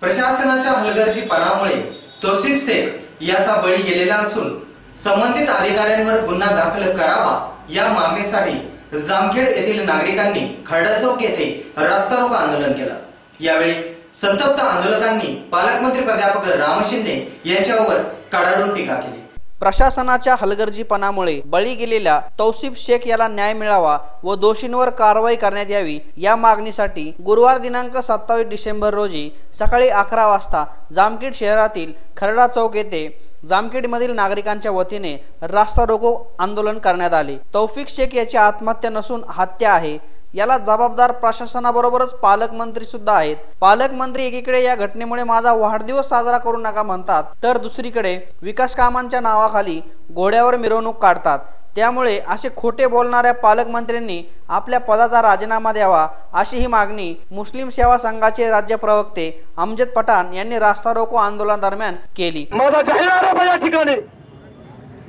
प्रशासनाच्या हलगर्जीपणामुळे तौसिफ शेख याचा बळी गेलेला असून संबंधित अधिकाऱ्यांवर गुन्हा दाखल करावा या मागणीसाठी जामखेड येथील नागरिकांनी खडा चौक येथे रस्ता रोको आंदोलन केलं. यावेळी संतप्त आंदोलकांनी पालकमंत्री प्राध्यापक राम शिंदे यांच्यावर कडाडून टीका केली. प्रशासनाच्या हलगर्जीपणामुळे बळी गेलेल्या तौसिफ शेख याला न्याय मिळावा व दोषींवर कारवाई करण्यात यावी या मागणीसाठी गुरुवार दिनांक सत्तावीस डिसेंबर रोजी सकाळी अकरा वाजता जामखेड शहरातील खरडा चौक येथे जामखेडमधील नागरिकांच्या वतीने रास्ता रोको आंदोलन करण्यात आले. तौफिक शेख याची आत्महत्या नसून हत्या आहे. याला जबाबदार प्रशासनाबरोबरच पालकमंत्री सुद्धा आहेत. पालकमंत्री एकीकडे या घटनेमुळे माझा वाढदिवस साजरा करू नका म्हणतात तर दुसरीकडे विकास कामांच्या नावाखाली घोड्यावर मिरवणूक काढतात. त्यामुळे असे खोटे बोलणाऱ्या पालकमंत्र्यांनी आपल्या पदाचा राजीनामा द्यावा अशी ही मागणी मुस्लिम सेवा संघाचे राज्य प्रवक्ते अमजद पठाण यांनी रास्ता रोको आंदोलनादरम्यान केली. माझा जाहीर आरोप या ठिकाणी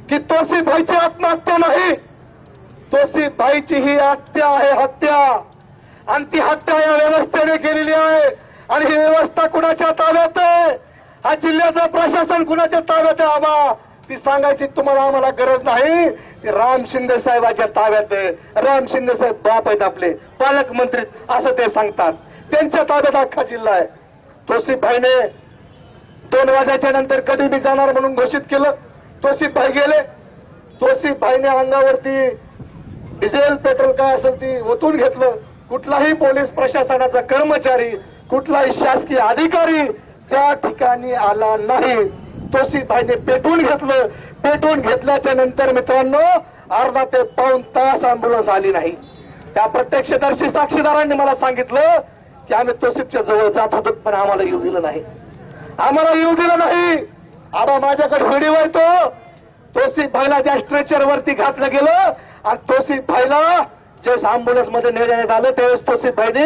की तोसी भाईची आत्महत्या नाही तोसी ही हत्या आहे हत्या. आणि ती हत्या या व्यवस्थेने केलेली आहे. आणि ही व्यवस्था कुणाच्या ताब्यात आहे? हा जिल्ह्याचं प्रशासन कुणाच्या ताब्यात आहे आबा? ती सांगायची तुम्हाला आम्हाला गरज नाही. ती राम शिंदे साहेबाच्या ताब्यात आहे. राम शिंदे साहेब बाप आहेत आपले. पालकमंत्री असं ते सांगतात. त्यांच्या ताब्यात अख्खा जिल्हा आहे. तोसी भाईने दोन वाजायच्या नंतर कधी मी जाणार म्हणून घोषित केलं. तोसिफ भाई गेले. तोसिफ भाईने अंगावरती डिझेल पेट्रोल काय असेल ती ओतून घेतलं. कुठलाही पोलीस प्रशासनाचा कर्मचारी कुठलाही शासकीय अधिकारी त्या ठिकाणी आला नाही. तोसिफ भाईने पेटवून घेतलं. पेटवून घेतल्याच्या नंतर मित्रांनो अर्धा ते पाऊन तास अँब्युलन्स आली नाही. त्या प्रत्यक्षदर्शी साक्षीदारांनी मला सांगितलं की आम्ही तोसिफच्या जवळ जात होतो पण आम्हाला येऊ दिलं नाही. आम्हाला येऊ दिलं नाही. आबा माझ्याकडे व्हिडिओ येतो तो. तोसिफ भाईला त्या स्ट्रेचर वरती घातलं गेलं. आणि तोसिफ भाईला ज्यावेळेस अँब्युलन्समध्ये नेण्यात आलं त्यावेळेस तो सिद्धाईने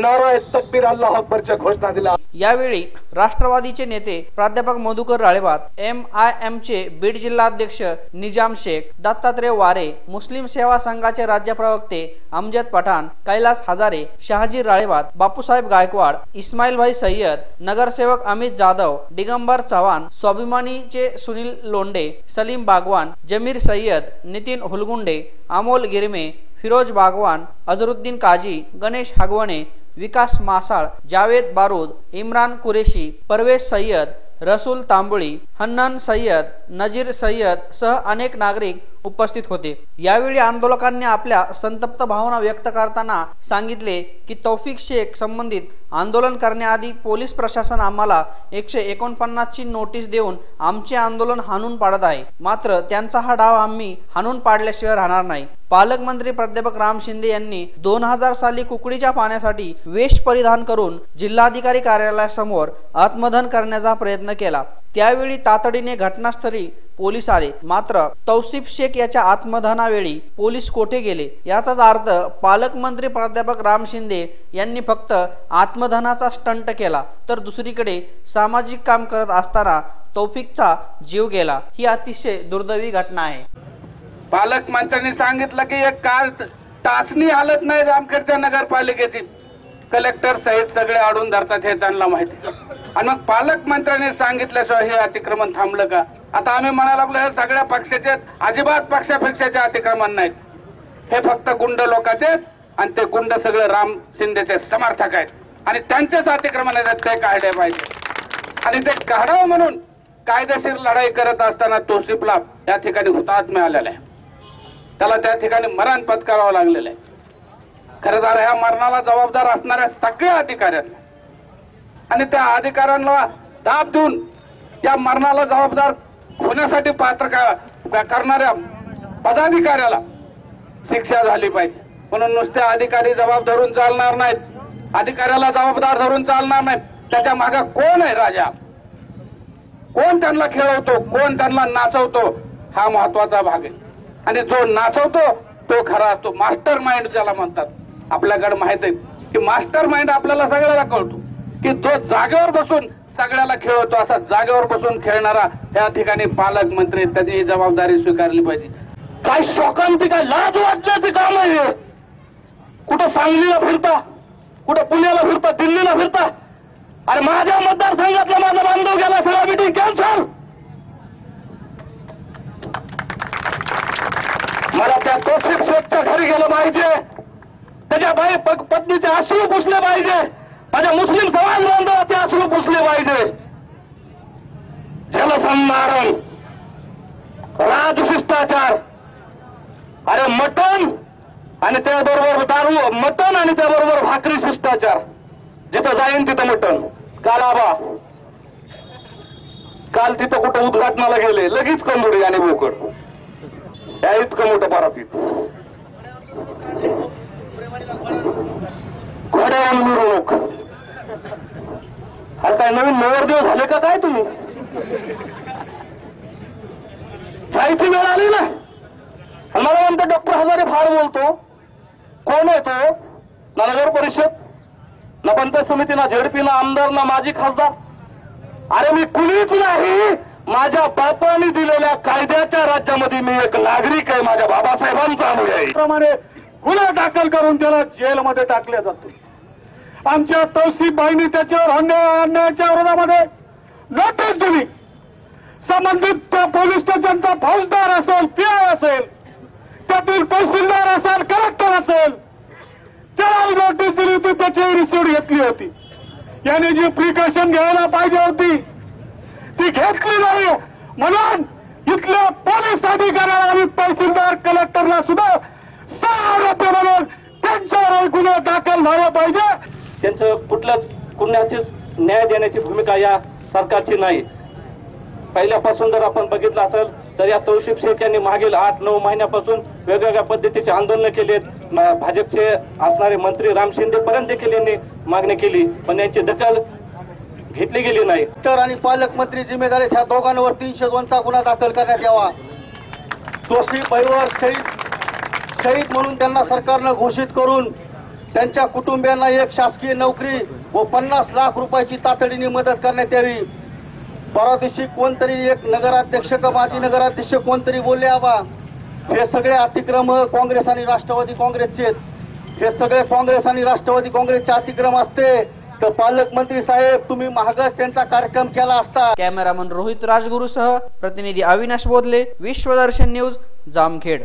नाराय तकबीर अल्लाह अकबरच्या घोषणा दिल्या. यावेळी राष्ट्रवादीचे नेते प्राध्यापक मधुकर राळेबात एम आय एम चे बीड जिल्हाध्यक्ष निजाम शेख दत्तात्रय वारे मुस्लिम सेवा संघाचे राज्य प्रवक्ते अमजद पठाण कैलास हजारे शहाजी राळेबात बापूसाहेब गायकवाड इस्माईलभाई सय्यद नगरसेवक अमित जाधव दिगंबर चव्हाण स्वाभिमानीचे सुनील लोंडे सलीम बागवान जमीर सय्यद नितीन हुलगुंडे अमोल गिरमे फिरोज बागवान अझरुद्दीन काजी गणेश हगवणे विकास मासाळ जावेद बारूद इम्रान कुरेशी परवेश सय्यद रसूल तांबुळी हन्नान सय्यद नजीर सय्यद सह अनेक नागरिक उपस्थित होते. यावेळी आंदोलकांनी आपल्या संतप्त भावना व्यक्त करताना सांगितले की तौफिक शेख संबंधित आंदोलन करण्याआधी पोलीस प्रशासन आम्हाला एकशे एकोणपन्नासची नोटीस देऊन आमचे आंदोलन हाणून पाडत आहे. मात्र त्यांचा हा डाव आम्ही हाणून पाडल्याशिवाय राहणार नाही. पालकमंत्री प्राध्यापक राम शिंदे यांनी दोन हजार साली कुकडीच्या पाण्यासाठी वेश परिधान करून जिल्हाधिकारी कार्यालयासमोर आत्मदहन करण्याचा प्रयत्न केला. त्यावेळी तातडीने घटनास्थळी पोलीस आले. मात्र तौसिफ शेख याच्या आत्मदहनावेळी पोलीस कोठे गेले? याचाच अर्थ पालकमंत्री प्राध्यापक राम शिंदे यांनी फक्त आत्मदहनाचा स्टंट केला. तर दुसरीकडे सामाजिक काम करत असताना तौफिकचा जीव गेला. ही अतिशय दुर्दैवी घटना आहे. पालकमंत्र्यांनी सांगितलं की एक कार टाचणी हालत नाही रामखेडच्या नगरपालिकेची. कलेक्टर सहित सगळे आडून धरतात हे त्यांना माहिती. आणि मग पालकमंत्र्याने सांगितल्याशिवाय हे अतिक्रमण थांबलं का? आता आम्ही म्हणायला लागलो हे सगळ्या पक्षाचे अजिबात पक्षापेक्षाचे अतिक्रमण नाहीत. हे फक्त गुंड लोकांचे आणि ते गुंड सगळे राम शिंदेचे समर्थक आहेत. आणि त्यांचेच अतिक्रमण आहेत ते काढले पाहिजे. आणि ते काढावं म्हणून कायदेशीर लढाई करत असताना तोसिफला या ठिकाणी हुतात्म्य आलेला आहे. त्याला त्या ठिकाणी मरण पत्करावं लागलेलं आहे. खरं तर ह्या मरणाला जबाबदार असणाऱ्या सगळ्या अधिकाऱ्यांना आणि त्या अधिकाऱ्यांना दाब देऊन या मरणाला जबाबदार होण्यासाठी पात्र करणाऱ्या पदाधिकाऱ्याला शिक्षा झाली पाहिजे. म्हणून नुसते अधिकारी जबाब धरून चालणार नाहीत. अधिकाऱ्याला जबाबदार धरून चालणार नाहीत. त्याच्यामागे कोण आहे राजा? कोण त्यांना खेळवतो? कोण त्यांना नाचवतो? हा महत्त्वाचा भाग आहे. आणि जो नाचवतो तो खरा असतो. मास्टर माइंड ज्याला म्हणतात. आपल्याकडे माहीत आहे की मास्टर माइंड आपल्याला सगळ्याला कळतो. की तो जागेवर बसून सगळ्याला खेळवतो. असा जागेवर बसून खेळणारा त्या ठिकाणी पालकमंत्री त्याची ही जबाबदारी स्वीकारली पाहिजे. काय शोकांती काय लाज वाटण्याची काम आहे कुठं सांगलीला फिरता? कुठं पुण्याला फिरता? दिल्लीला फिरता? अरे माझ्या मतदारसंघातल्या माझा बांधव गेला सगळा मिटिंग कॅन्सल मला त्या तोसिफ शेखच्या घरी गेलं पाहिजे त्याच्या बाई पग- पत्नीचे अश्रू पुसले पाहिजे माझ्या मुस्लिम समाज बांधवाचे अश्रू पुसले पाहिजे जलसंधारण राजशिष्टाचार। अरे मटण आणि त्याबरोबर दारू मटण आणि त्याबरोबर भाकरी शिष्टाचार. जिथं जाईन तिथं मटण. काल आबा काल तिथं कुठं उद्घाटनाला गेले लगेच कंदुरी आणि बोकड. या इतकं मोठं परातीत. घोड्यावर मिरवणूक. अरे काय नवीन नवरदेव झाले का काय तुम्ही? जायची वेळ आली ना? आणि मला म्हणतो डॉक्टर हजारे फार बोलतो. कोण आहे तो? ना नगर परिषद ना पंचायत समिती ना झेडपी ना आमदार ना माजी खासदार. अरे मी कुणीच नाही. माझ्या बापाने दिलेल्या कायद्याच्या राज्यामध्ये मी एक नागरिक आहे. माझ्या बाबासाहेबांचा अनुयायी. प्रमाणे गुन्हा दाखल करून त्याला जेलमध्ये टाकले जाते. आमच्या तौसीबाईंनी त्याच्यावर अन्याय अन्यायाच्या विरोधामध्ये नोटीस दिली. संबंधित पोलीस स्टेशनचा फौजदार असेल पीआय असेल त्यातील तहसीलदार असेल कलेक्टर असेल त्याला नोटीस दिली होती त्याची रिसिव्ह घेतली होती. याने जी प्रिकॉशन घ्यायला पाहिजे होती ती घेतली नाही. म्हणून इथल्या पोलीस अधिकाऱ्याला आणि तहसीलदार कलेक्टरला सुद्धा सहा आरोपी म्हणून त्यांच्यावर गुन्हा दाखल झाला पाहिजे. त्यांचं कुठल्याच गुन्ह्याचे न्याय देण्याची भूमिका या सरकारची नाही. पहिल्यापासून जर आपण बघितलं असेल तर या तौशिफ शेख यांनी मागील आठ नऊ महिन्यापासून वेगवेगळ्या पद्धतीचे आंदोलन केलेत. म- भाजपचे असणारे मंत्री राम शिंदे पर्यंत देखील यांनी मागणी केली पण यांची दखल घेतली गेली नाही. कलेक्टर आणि पालकमंत्री जिम्मेदार आहेत ह्या दोघांवर तीनशे दोनचा गुन्हा दाखल करण्यात यावा. दोषी पैवर शहीद शहीद म्हणून त्यांना सरकारनं घोषित करून त्यांच्या कुटुंबियांना एक शासकीय नोकरी व पन्नास लाख रुपयाची तातडीने मदत करण्यात यावी. परवा दिवशी कोणतरी एक नगराध्यक्ष का माजी नगराध्यक्ष कोणतरी बोलले आबा हे सगळे अतिक्रम काँग्रेस आणि राष्ट्रवादी काँग्रेसचे हे सगळे काँग्रेस आणि राष्ट्रवादी काँग्रेसचे अतिक्रम असते. तर पालकमंत्री साहेब तुम्ही महागच त्यांचा कार्यक्रम केला असता. कॅमेरामन रोहित राजगुरूसह प्रतिनिधी अविनाश बोधले विश्वदर्शन न्यूज जामखेड.